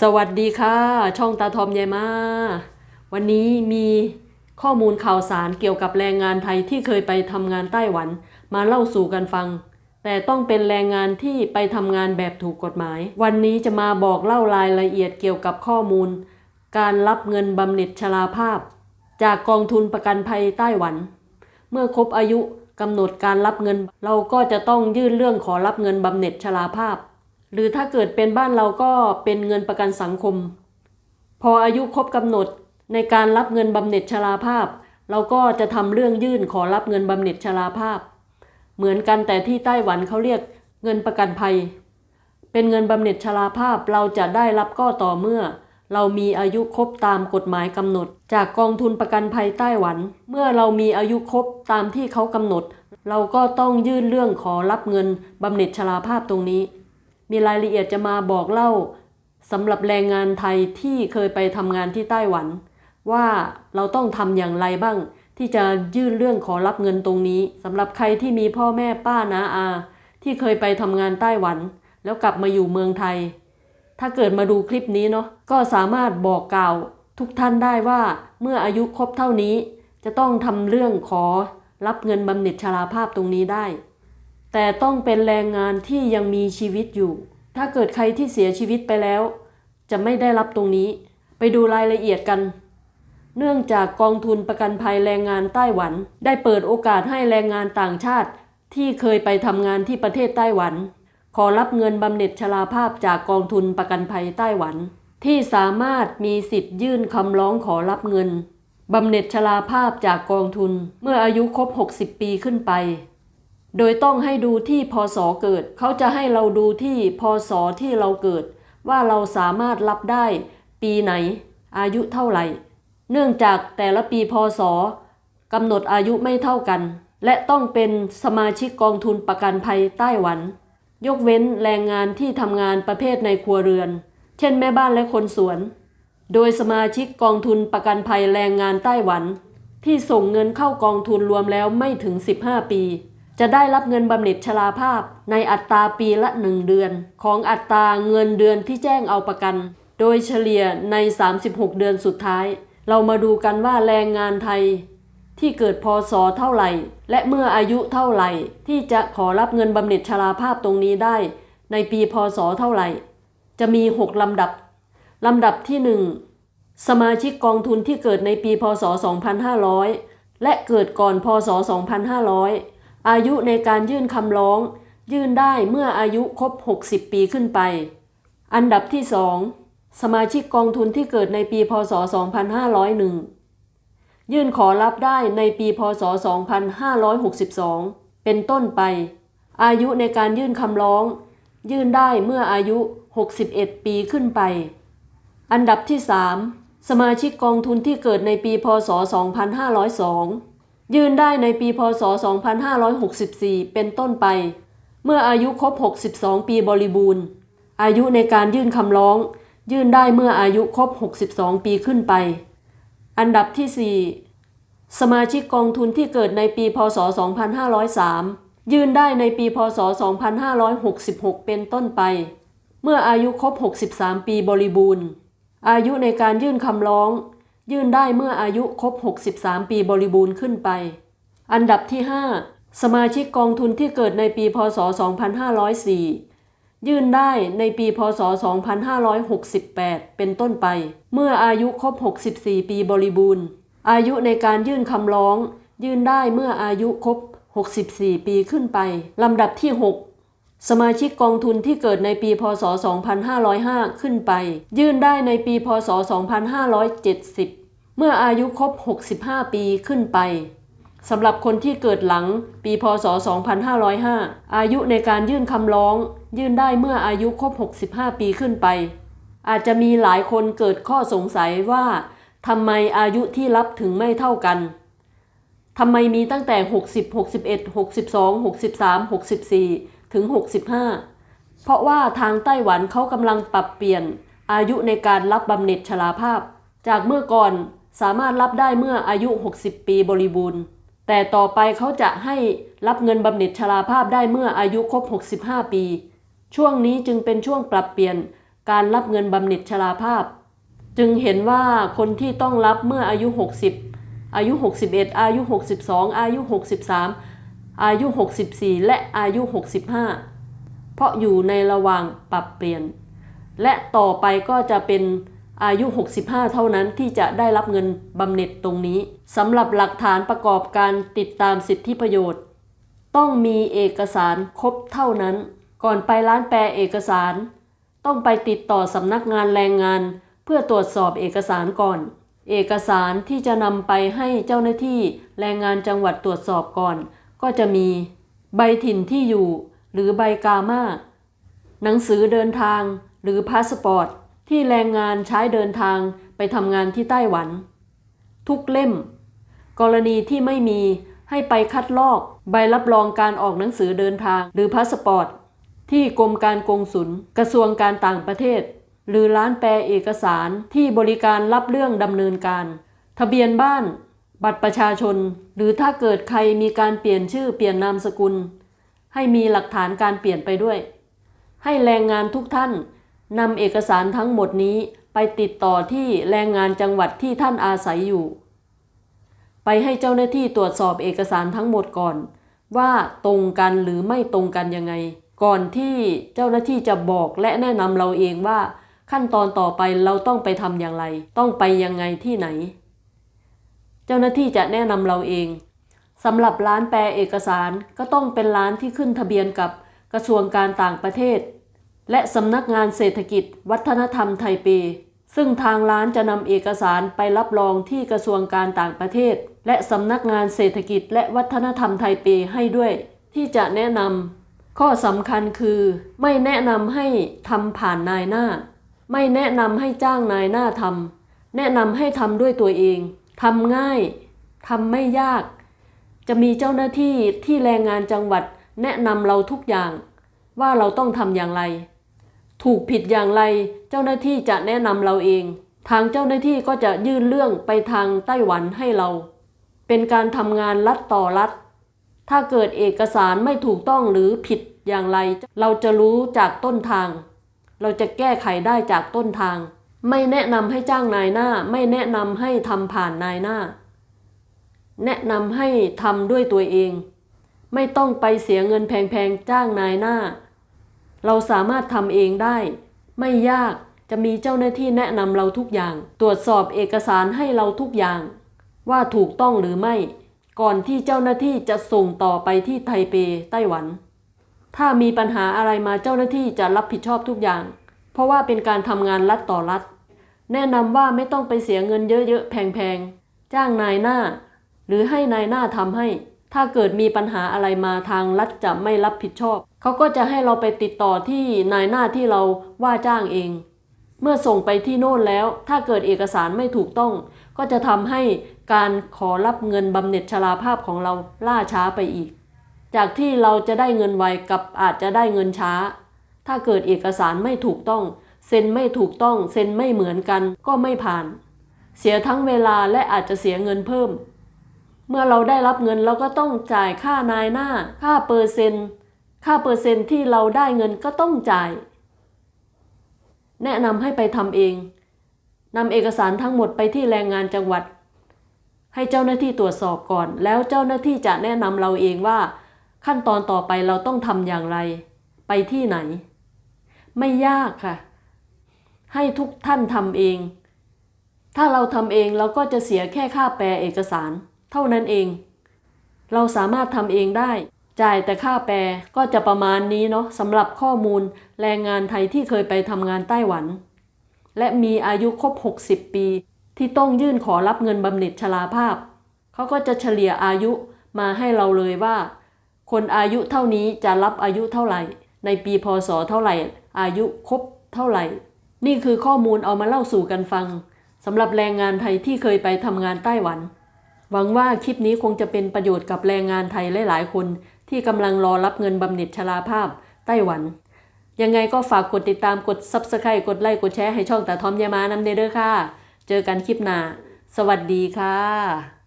สวัสดีค่ะ ช่องตาทอมยายมา วันนี้มีข้อมูลข่าวสารเกี่ยวกับแรงงานไทยที่เคยไปทำงานไต้หวันมาเล่าสู่กันฟัง แต่ต้องเป็นแรงงานที่ไปทำงานแบบถูกกฎหมาย วันนี้จะมาบอกเล่ารายละเอียดเกี่ยวกับข้อมูล การรับเงินบำเหน็จชราภาพ จากกองทุนประกันภัยไต้หวัน เมื่อครบอายุกำหนดการรับเงิน เราก็จะต้องยื่นเรื่องขอรับเงินบำเหน็จชราภาพ หรือถ้าเกิดเป็นบ้านเราก็เป็นเงินประกันสังคม พออายุครบกำหนดในการรับเงินบำเหน็จชราภาพ เราก็จะทำเรื่องยื่นขอรับเงินบำเหน็จชราภาพ เหมือนกันแต่ที่ไต้หวันเขาเรียกเงินประกันภัย เป็นเงินบำเหน็จชราภาพเราจะได้รับก็ต่อเมื่อ เรามีอายุครบตามกฎหมายกำหนด จากกองทุนประกันภัยไต้หวัน เมื่อเรามีอายุครบตามที่เขากำหนด เราก็ต้องยื่นเรื่องขอรับเงินบำเหน็จชราภาพตรงนี้ มีรายละเอียดจะมาบอกเล่าสำหรับแรงงานไทยที่เคยไปทำงานที่ไต้หวัน ว่าเราต้องทำอย่างไรบ้าง ที่จะยื่นเรื่องขอรับเงินตรงนี้สำหรับใครที่มีพ่อแม่ป้าน้าอา ที่เคยไปทำงานไต้หวัน แล้วกลับมาอยู่เมืองไทย ถ้าเกิดมาดูคลิปนี้เนาะก็สามารถบอกกล่าวทุกท่านได้ว่าเมื่ออายุครบเท่านี้ จะต้องทำเรื่องขอรับเงินบำเหน็จชราภาพตรงนี้ได้ แต่ต้องเป็นแรงงานที่ยังมีชีวิตอยู่ ถ้าเกิดใครที่เสียชีวิตไปแล้ว จะไม่ได้รับตรงนี้ ไปดูรายละเอียดกัน เนื่องจากกองทุนประกันภัยแรงงานไต้หวัน ได้เปิดโอกาสให้แรงงานต่างชาติ ที่เคยไปทำงานที่ประเทศไต้หวัน ขอรับเงินบำเหน็จชราภาพจากกองทุนประกันภัยไต้หวัน ที่สามารถมีสิทธิ์ยื่นคำร้องขอรับเงินบำเหน็จชราภาพจากกองทุน เมื่ออายุครบ 60 ปีขึ้นไป โดยต้องให้ดูที่พศเกิด เขาจะให้เราดูที่พศที่เราเกิด ว่าเราสามารถรับได้ ปีไหน อายุเท่าไหร่ เนื่องจากแต่ละปีพศกำหนดอายุไม่เท่ากัน และต้องเป็นสมาชิกกองทุนประกันภัยไต้หวัน ยกเว้นแรงงานที่ทำงานประเภทในครัวเรือน เช่นแม่บ้านและคนสวน โดยสมาชิกกองทุนประกันภัยแรงงานไต้หวัน ที่ส่งเงินเข้ากองทุนรวมแล้วไม่ถึง 15 ปี จะได้รับเงินบำเหน็จชราภาพในอัตราปีละ 1 เดือน ของอัตราเงินเดือนที่แจ้งเอาประกัน โดยเฉลี่ยใน 36 เดือนสุดท้าย เรามาดูกันว่าแรงงานไทย ที่เกิดพศเท่าไหร่ และเมื่ออายุเท่าไหร่ ที่จะขอรับเงินบำเหน็จชราภาพตรงนี้ได้ ในปีพศเท่าไหร่ จะมี 6 ลำดับ ลำดับที่ 1 สมาชิกกองทุนที่เกิดในปีพศ 2500 และเกิดก่อนพศ 2500 อายุในการยื่นคำร้อง ยื่นได้เมื่ออายุครบ 60 ปีขึ้นไป อันดับที่ 2 สมาชิกกองทุนที่เกิดในปีพศ 2501 ยื่นขอรับได้ในปีพศ 2562 เป็นต้นไป อายุในการยื่นคำร้อง ยื่นได้เมื่ออายุ 61 ปีขึ้นไป อันดับที่ 3 สมาชิกกองทุนที่เกิดในปีพศ 2502 ยื่นได้ในปีพศ 2564 เป็นต้นไป เมื่ออายุครบ 62 ปีบริบูรณ์ อายุในการยื่นคำร้อง ยื่นได้เมื่ออายุครบ 62 ปีขึ้นไป อันดับที่ 4 สมาชิกกองทุนที่เกิดในปีพศ 2503 ยื่นได้ในปีพศ 2566 เป็นต้นไป เมื่ออายุครบ 63 ปีบริบูรณ์ อายุในการยื่นคำร้อง ยื่นได้เมื่ออายุครบ 63 ปีบริบูรณ์ขึ้นไป อันดับที่ 5 สมาชิกกองทุนที่เกิดในปี พศ 2504 ยื่นได้ในปี พศ 2568 เป็นต้นไป เมื่ออายุครบ 64 ปีบริบูรณ์ อายุในการยื่นคำร้อง ยื่นได้เมื่ออายุครบ 64 ปีขึ้นไป ลำดับที่ 6สมาชิกกองทุนที่เกิดในปี พศ 2505 ขึ้นไป ยื่นได้ในปี พศ 2570 เมื่ออายุครบ 65 ปีขึ้นไปสำหรับคนที่เกิดหลังปีพศ 2505 อายุในการยื่นคำร้อง ยื่นได้เมื่ออายุครบ 65 ปีขึ้นไป อาจจะมีหลายคนเกิดข้อสงสัยว่าทำไมอายุที่รับถึงไม่เท่ากันทำไมมีตั้งแต่ 60 61 62 63 64 ถึง 65 เพราะว่าทางไต้หวันเขากำลังปรับเปลี่ยนอายุในการรับบำเหน็จชราภาพ จากเมื่อก่อน สามารถรับได้เมื่ออายุ 60 ปีบริบูรณ์ แต่ต่อไปเขาจะให้รับเงินบำเหน็จชราภาพได้เมื่ออายุครบ 65 ปี ช่วงนี้จึงเป็นช่วงปรับเปลี่ยนการรับเงินบำเหน็จชราภาพ จึงเห็นว่าคนที่ต้องรับเมื่ออายุ 60 อายุ 61 อายุ 62 อายุ 63 อายุ 64 และอายุ 65 เพราะอยู่ในระหว่างปรับเปลี่ยน และต่อไปก็จะเป็น อายุ 65 เท่านั้นที่จะได้รับเงินบำเหน็จตรงนี้สำหรับหลักฐานประกอบการติดตามสิทธิประโยชน์ ต้องมีเอกสารครบเท่านั้น ก่อนไปร้านแปลเอกสาร ต้องไปติดต่อสำนักงานแรงงาน เพื่อตรวจสอบเอกสารก่อน เอกสารที่จะนำไปให้เจ้าหน้าที่แรงงานจังหวัดตรวจสอบก่อน ก็จะมี ใบถิ่นที่อยู่ หรือใบกามาหนังสือเดินทาง หรือพาสปอร์ต ที่แรงงานใช้เดินทางไปทำงานที่ไต้หวัน ทุกเล่ม กรณีที่ไม่มีให้ไปคัดลอกใบรับรองการออกหนังสือเดินทางหรือพาสปอร์ต ที่กรมการกงสุลกระทรวงการต่างประเทศ หรือร้านแปลเอกสารที่บริการรับเรื่องดำเนินการ ทะเบียนบ้าน บัตรประชาชน หรือถ้าเกิดใครมีการเปลี่ยนชื่อเปลี่ยนนามสกุล ให้มีหลักฐานการเปลี่ยนไปด้วย ให้แรงงานทุกท่าน นำเอกสารทั้งหมดนี้ไปติดต่อที่แรงงานจังหวัดที่ท่านอาศัยอยู่ ไปให้เจ้าหน้าที่ตรวจสอบเอกสารทั้งหมดก่อน ว่าตรงกันหรือไม่ตรงกันยังไง ก่อนที่เจ้าหน้าที่จะบอกและแนะนำเราเองว่า ขั้นตอนต่อไปเราต้องไปทำอย่างไร ต้องไปยังไงที่ไหน เจ้าหน้าที่จะแนะนำเราเองสำหรับร้านแปลเอกสารก็ต้องเป็นร้านที่ขึ้นทะเบียนกับกระทรวงการต่างประเทศ และสำนักงานเศรษฐกิจ วัฒนธรรมไทเป ซึ่งทางร้านจะนำเอกสารไปรับรองที่กระทรวงการต่างประเทศ และสำนักงานเศรษฐกิจ และวัฒนธรรมไทเปให้ด้วย ที่จะแนะนำข้อสำคัญคือ ไม่แนะนำให้ทำผ่านนายหน้า ไม่แนะนำให้จ้างนายหน้าทำแนะนำให้ทำด้วยตัวเองทำง่ายทำไม่ยาก จะมีเจ้าหน้าที่ที่แรงงานจังหวัดแนะนำเราทุกอย่าง ว่าเราต้องทำอย่างไร ถูกผิดอย่างไรเจ้าหน้าที่จะแนะนำเราเอง ทางเจ้าหน้าที่ก็จะยื่นเรื่องไปทางไต้หวันให้เรา เป็นการทำงานรัดต่อรัดถ้าเกิดเอกสารไม่ถูกต้องหรือผิดอย่างไร เราจะรู้จากต้นทาง เราจะแก้ไขได้จากต้นทาง ไม่แนะนำให้จ้างนายหน้า ไม่แนะนำให้ทำผ่านนายหน้า แนะนำให้ทำด้วยตัวเอง ไม่ต้องไปเสียเงินแพงๆจ้างนายหน้า เราสามารถทำเองได้ ไม่ยากจะมีเจ้าหน้าที่แนะนำเราทุกอย่าง ตรวจสอบเอกสารให้เราทุกอย่าง ว่าถูกต้องหรือไม่ ก่อนที่เจ้าหน้าที่จะส่งต่อไปที่ไทเปไต้หวัน ถ้ามีปัญหาอะไรมาเจ้าหน้าที่จะรับผิดชอบทุกอย่าง เพราะว่าเป็นการทำงานรัดต่อรัดแนะนำว่าไม่ต้องไปเสียเงินเยอะๆแพงๆจ้างนายหน้า หรือให้นายหน้าทำให้ ถ้าเกิดมีปัญหาอะไรมาทางรัฐจะไม่รับผิดชอบ เขาก็จะให้เราไปติดต่อที่นายหน้าที่เราว่าจ้างเอง เมื่อส่งไปที่โน่นแล้ว ถ้าเกิดเอกสารไม่ถูกต้อง ก็จะทำให้การขอรับเงินบำเหน็จชราภาพของเราล่าช้าไปอีก จากที่เราจะได้เงินไวกับอาจจะได้เงินช้า ถ้าเกิดเอกสารไม่ถูกต้องเซ็นไม่ถูกต้องเซ็นไม่เหมือนกันก็ไม่ผ่าน เสียทั้งเวลาและอาจจะเสียเงินเพิ่ม เมื่อเราได้รับเงินเราก็ต้องจ่ายค่านายหน้า ค่าเปอร์เซ็นต์ ค่าเปอร์เซ็นต์ที่เราได้เงินก็ต้องจ่าย แนะนำให้ไปทำเองนำเอกสารทั้งหมดไปที่แรงงานจังหวัด ให้เจ้าหน้าที่ตรวจสอบก่อน แล้วเจ้าหน้าที่จะแนะนำเราเองว่า ขั้นตอนต่อไปเราต้องทำอย่างไร ไปที่ไหน ไม่ยากค่ะ ให้ทุกท่านทำเอง ถ้าเราทำเองเราก็จะเสียแค่ค่าแปลเอกสาร เท่านั้นเอง เราสามารถทำเองได้ จ่ายแต่ค่าแปลก็จะประมาณนี้เนาะสำหรับข้อมูลแรงงานไทยที่เคยไปทำงานไต้หวัน และมีอายุครบ 60 ปี ที่ต้องยื่นขอรับเงินบำเหน็จชราภาพ เขาก็จะเฉลี่ยอายุมาให้เราเลยว่า คนอายุเท่านี้จะรับอายุเท่าไหร่ ในปีพศเท่าไหร่ อายุครบเท่าไหร่ นี่คือข้อมูลเอามาเล่าสู่กันฟังสำหรับแรงงานไทยที่เคยไปทำงานไต้หวัน หวังว่าคลิปนี้คงจะเป็นประโยชน์กับแรงงานไทยหลายๆ คน ที่กำลังรอรับเงินบำเหน็จชราภาพไต้หวัน ยังไงก็ฝากกดติดตามกด Subscribe กดไลค์กดแชร์ให้ช่องตาทอมยามานำเด้อค่ะ เจอกันคลิปหน้า สวัสดีค่ะ